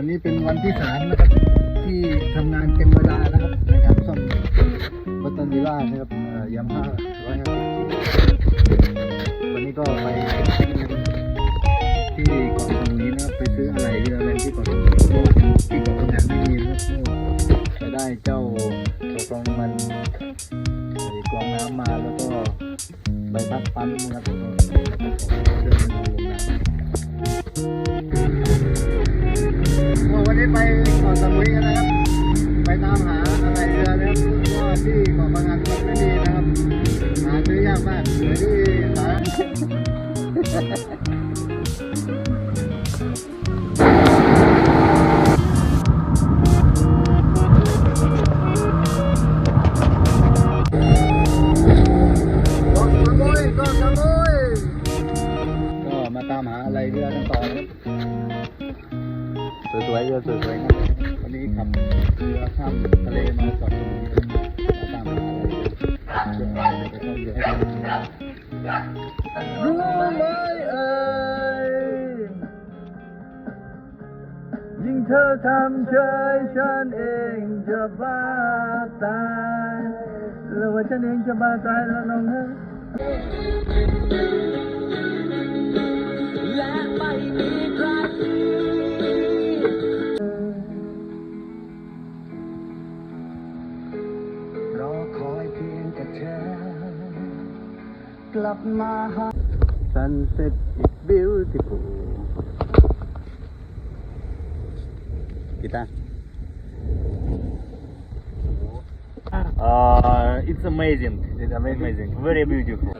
วันนี้เป็นวันที่สามนะครับที่ทำงานเต็มเวลานะครับในการซ่อมบัตตันดีล่านะครับยามาฮ่าร้อยห้าวันนี้ก็ไปที่เกาะสมุยนะครับไปซื้ออะไรเรือแรงที่เกาะสมุยเพราะที่เกาะสมุยไม่มีนะครับจะได้เจ้าตัวกรองมันใส่กรองน้ำมาแล้วก็ใบพัดปั๊มนะครับ กาะสมุยเกาะสมุยก็มาตามหาอะไรเรือกันต่อนะครับ สวยๆเรือสวยๆครับวันนี้ขับเรือข้ามทะเลมาเกาะสมุยมาตามหาอะไรเรือไปเข้าเรือให้กั ยิ่งเธอทำเฉยฉันเองจะบ้าตายแล้วว่าฉันเองจะบ้าตายแล้วน้องเอ้ยรอคอยเพียงแต่เธอกลับมาหา Sunset is beautiful kita. Uh, it's amazing. It's amazing. Very beautiful.